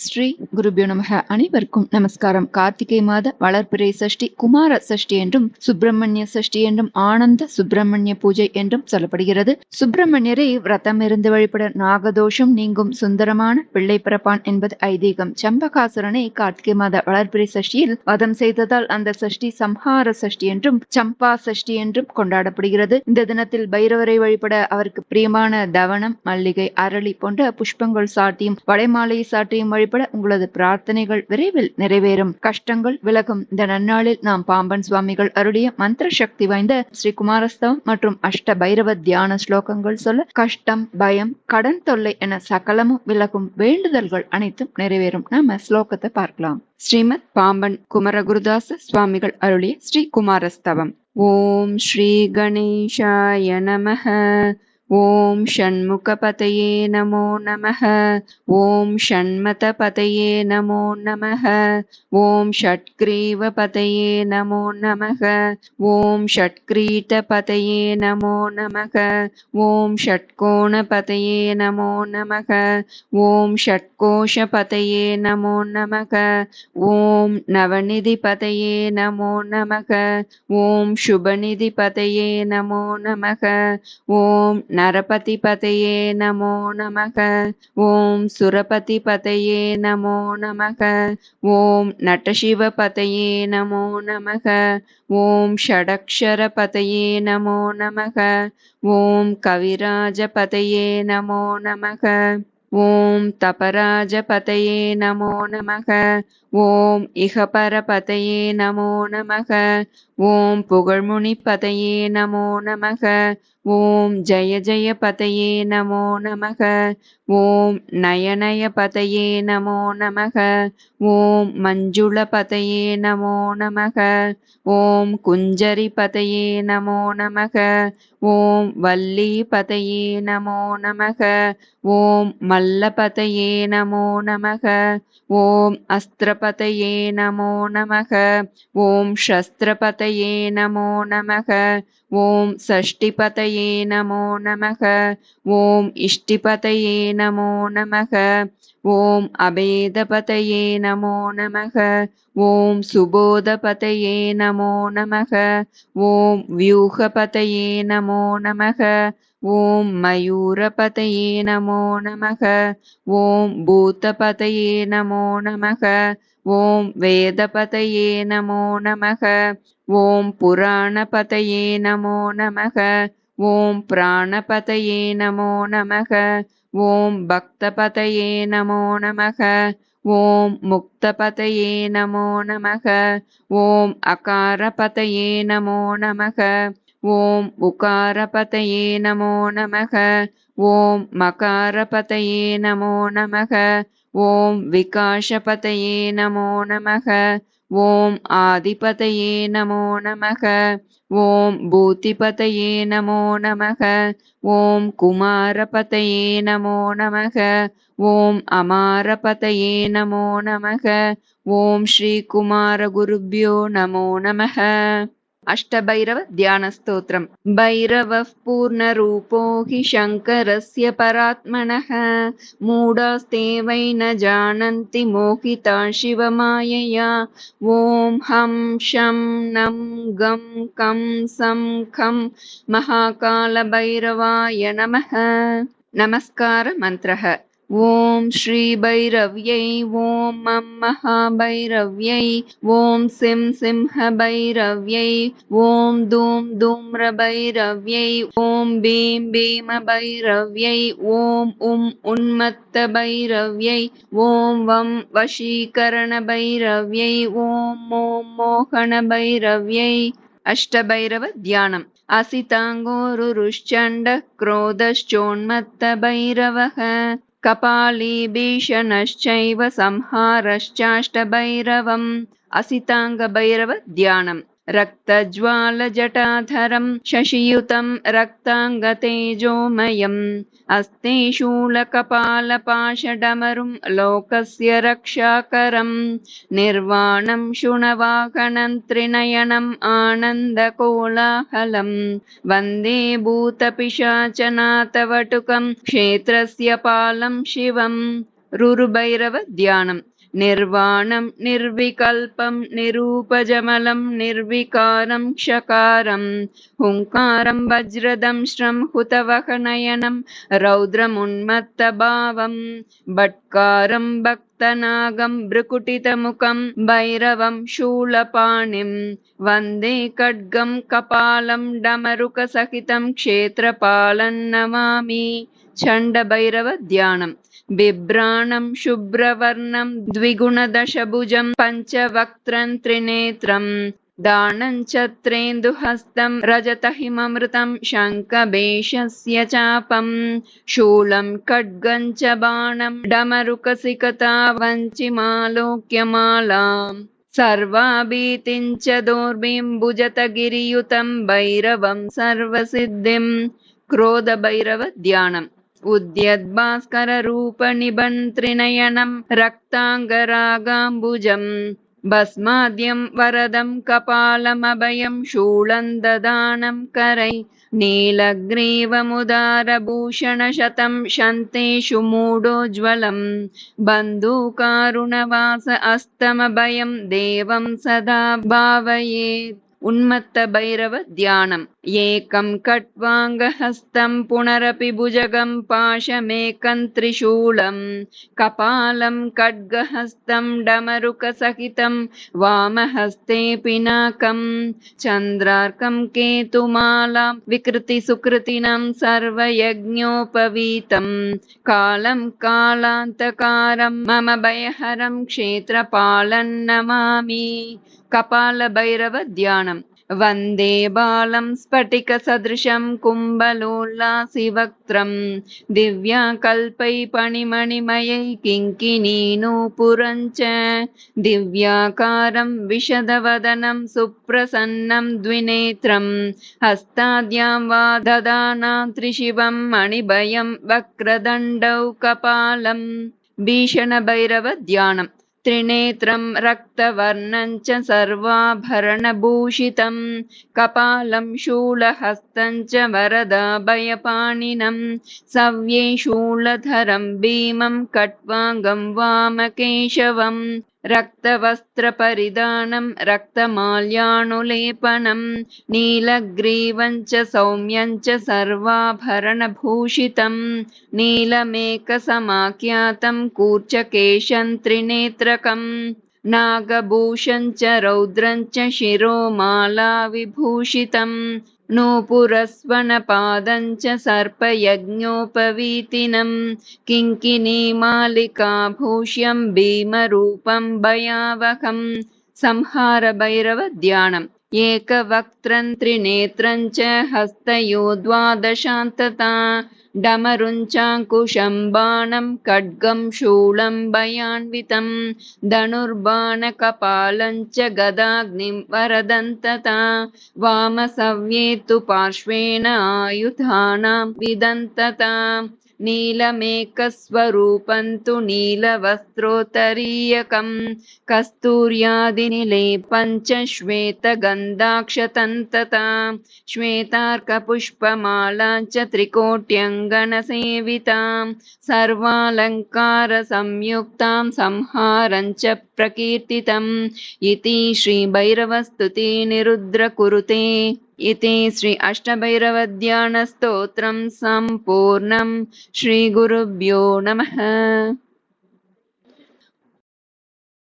ஸ்ரீ குருபியோ நமக. அனைவருக்கும் நமஸ்காரம். கார்த்திகை மாத வளர்பிறை சஷ்டி குமார சஷ்டி என்றும் சுப்பிரமணிய சஷ்டி என்றும் ஆனந்த சுப்பிரமணிய பூஜை என்றும் சொல்லப்படுகிறது. சுப்பிரமணியரை விரதம் இருந்து வழிபட நாகதோஷம் நீங்கும் சுந்தரமான பிள்ளை பிறப்பான் என்பது ஐதீகம். சம்பகாசுரனை கார்த்திகை மாத வளர்பிறை சஷ்டியில் வதம் செய்ததால் அந்த சஷ்டி சம்ஹார சஷ்டி என்றும் சம்பா சஷ்டி என்றும் கொண்டாடப்படுகிறது. இந்த தினத்தில் பைரவரை வழிபட அவருக்கு பிரியமான தவனம் மல்லிகை அரளி போன்ற புஷ்பங்கள் சாட்டியும் வடைமாலை சாட்டியும் வழிபட உங்களது பிரார்த்தனைகள் விரைவில் நிறைவேறும். கஷ்டங்கள் விலகும். இந்த நன்னாளில் நாம் பாம்பன் சுவாமிகள் அருளிய மந்திர சக்தி வாய்ந்த ஸ்ரீ குமாரஸ்தவம் மற்றும் அஷ்ட பைரவ தியான ஸ்லோகங்கள் சொல்ல கஷ்டம் பயம் கடன் தொல்லை என சகலமும் விலகும் வேண்டுதல்கள் அனைத்தும் நிறைவேறும். நாம ஸ்லோகத்தை பார்க்கலாம். ஸ்ரீமத் பாம்பன் குமரகுருதாச சுவாமிகள் அருளிய ஸ்ரீ குமாரஸ்தவம் ஓம் ஸ்ரீ கணேஷாய நமஹ. ॐ षण्मुखपतये नमो नमः ॐ षण्मतपतये नमो नमः ॐ षट्ग्रीवपतये नमो नमः ॐ षट्क्रीटपतये नमो नमः ॐ षट्कोणपतये नमो नमः ॐ षट्कोशपतये नमो नमः ॐ नवनिधिपतये नमो नमः ॐ शुभनिधिपतये नमो नमः ॐ नरपतिपतये नमो नमः ॐ सुरपतिपतये नमो नमः ॐ नटशिवपतये नमो नमः ॐ षडक्षरपतये नमो नमः ॐ कविराजपतये नमो नमः ॐ तपराजपतये नमो नमः ஓம் இகபரபதையே நமோ நமக. ஓம் புகழ்முனி பதையே நமோ நமக. ஓம் ஜய ஜய பதையே நமோ நமக. ஓம் நயநய பதையே நமோ நமக. ஓம் மஞ்சுள பதையே நமோ நமக. ஓம் குஞ்சரி பதையே நமோ நமக. ஓம் வல்லி பதையே நமோ நமக. ஓம் மல்ல பதையே நமோ நமக. ஓம் அஸ்திர अस्त्रपतये नमो नमः ॐ शस्त्रपतये नमो नमः ॐ षष्टिपतये नमो नमः ॐ इष्टिपतये नमो नमः ॐ अभेदपतये नमो नमः ॐ सुबोधपतये नमो नमः ॐ व्यूहपतये नमो नमः ॐ मयूरपतये नमो नमः ॐ भूतपतये नमो नमः ॐ वेदपतये नमो नमः ॐ पुराणपतये नमो नमः ॐ प्राणपतये नमो नमः ॐ भक्तपतये नमो नमः ॐ मुक्तपतये नमो नमः ॐ अकारपतये नमो नमः ॐ उकारपतये नमो नमः ॐ मकारपतये नमो नमः ॐ विकाशपतये नमो नमः ॐ आदिपतये नमो नमः ॐ भूतिपतये नमो नमः ॐ कुमारपतये नमो नमः ॐ अमारपतये नमो नमः ॐ श्रीकुमारगुरुभ्यो नमो नमः अष्टभैरव ध्यानस्तोत्रम्। भैरवः पूर्णरूपो हि शङ्करस्य परात्मनः। मूढास्ते वै न जानन्ति मोहिता शिवमायया। ॐ हं शं नं गं कं सं खं महाकालभैरवाय नमः। नमस्कारमन्त्रः ॐ श्रीभैरव्यै ॐ मं महाभैरव्यै ॐ सिं सिंहभैरव्यै ॐ धूं धूम्रभैरव्यै ॐ भीं भीमभैरव्यै ॐ उं उन्मत्तभैरव्यै ॐ वं वशीकरणभैरव्यै ॐ ॐ मोहनभैरव्यै अष्टभैरव ध्यानम् असिताङ्गोरुरुश्चण्डः क्रोधश्चोन्मत्तभैरवः कपालीभीषणश्चैव संहारश्चाष्टभैरवम् असिताङ्गभैरवध्यानम्। रक्तज्वालजटाधरं शशियुतं रक्ताङ्गतेजोमयम् अस्ते शूलकपालपाशडमरुं लोकस्य रक्षाकरम् निर्वाणं शुणवाहनं त्रिनयनम् आनन्दकोलाहलम् वन्दे भूतपिशाचनाथवटुकं क्षेत्रस्य पालं शिवम् रुरुभैरव ध्यानम् निर्वाणं निर्विकल्पं निरूपजमलं निर्विकारं क्षकारं हुङ्कारं वज्रदंश्रं हुतवहनयनं रौद्रमुन्मत्तभावं भट्कारं भक्तनागं भ्रुकुटितमुखं भैरवं शूलपाणिं वन्दे खड्गं कपालं डमरुकसहितं क्षेत्रपालं नमामि चण्डभैरवध्यानम् बिभ्राणं शुभ्रवर्णं द्विगुणदशभुजं पञ्चवक्त्रं त्रिनेत्रम् दानं छत्रेन्दुहस्तं रजतहिममृतं शङ्खभेषस्य चापं शूलं खड्गं च बाणं डमरुकसिकता वञ्चिमालोक्यमालाम् सर्वाभीतिं च दोर्भिं भुजतगिरियुतं भैरवं सर्वसिद्धिं क्रोधभैरवध्यानम् उद्यद्भास्कररूपनिबन्त्रिनयनं रक्ताङ्गरागाम्बुजम् भस्माद्यं वरदं कपालमभयं शूलं ददानं करै नीलग्रीवमुदारभूषणशतं शन्तेषु मूढोज्ज्वलम् बन्धुकारुणवास अस्तमभयं देवं सदा भावयेत् उन्मत्तभैरवध्यानम् एकं कट्वाङ्गहस्तं पुनरपि भुजगं पाशमेकं त्रिशूलं कपालं खड्गहस्तं डमरुकसहितं वामहस्ते पिनाकं चन्द्रार्कं केतुमालां विकृतिसुकृतिनं सर्वयज्ञोपवीतं कालं कालान्तकारं मम भयहरं क्षेत्रपालं नमामि कपालभैरवध्यानम् वन्दे बालं स्फटिकसदृशं कुम्भलोल्लासिवक्त्रं दिव्याकल्पैपणिमणिमयै किङ्किनीनूपुरं च दिव्याकारं विशदवदनं सुप्रसन्नं द्विनेत्रं हस्ताद्यां वा ददानां त्रिशिवं मणिभयं वक्रदण्डौ कपालं भीषणभैरवध्यानम् त्रिनेत्रं रक्तवर्णं च सर्वाभरणभूषितं कपालं च वरदाभयपाणिनं सव्ये शूलधरं भीमं कट्वाङ्गं वामकेशवम् रक्तवस्त्रपरिधानं रक्तमाल्यानुलेपनं नीलग्रीवं च सौम्यं च सर्वाभरणभूषितं नीलमेकसमाख्यातं कूर्चकेशं त्रिनेत्रकम् नागभूषं च रौद्रं च शिरोमालाविभूषितं नूपुरस्वनपादं च सर्पयज्ञोपवीतिनं किङ्किनीमालिकाभूष्यं भीमरूपं भयावहं संहारभैरवध्यानम् एकवक्त्रं त्रिनेत्रं च हस्तयो द्वादशान्तता डमरुञ्चाङ्कुशं बाणं खड्गं शूलं भयान्वितं धनुर्बाणकपालं च गदाग्निं वरदन्तता वामसव्ये तु पार्श्वेण आयुधानां विदन्तता नीलमेकस्वरूपं तु नीलवस्त्रोत्तरीयकं कस्तूर्यादिनिलेपं च श्वेतगन्धाक्षतन्तता श्वेतार्कपुष्पमाला च त्रिकोट्यङ्गनसेवितां सर्वालङ्कारसंयुक्तां संहारं च प्रकीर्तितम्। इति श्रीभैरवस्तुतिनिरुद्रकुरुते इति श्री अष्टभैरवध्यानस्तोत्रं सम्पूर्णं श्रीगुरुभ्यो नमः